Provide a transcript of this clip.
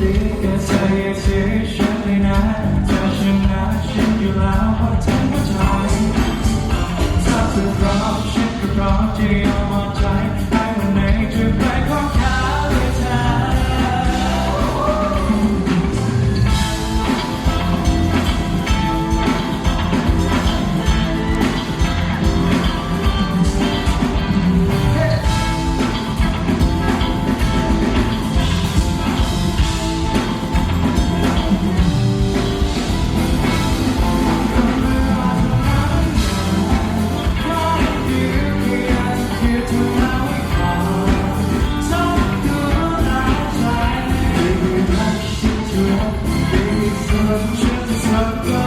ดีก็เธออย่าถือฉันเลยนะเธอชนะฉันอยู่แล้วพรเธอเข้าใจาเธร้ฉันก็ร้อมที่ just like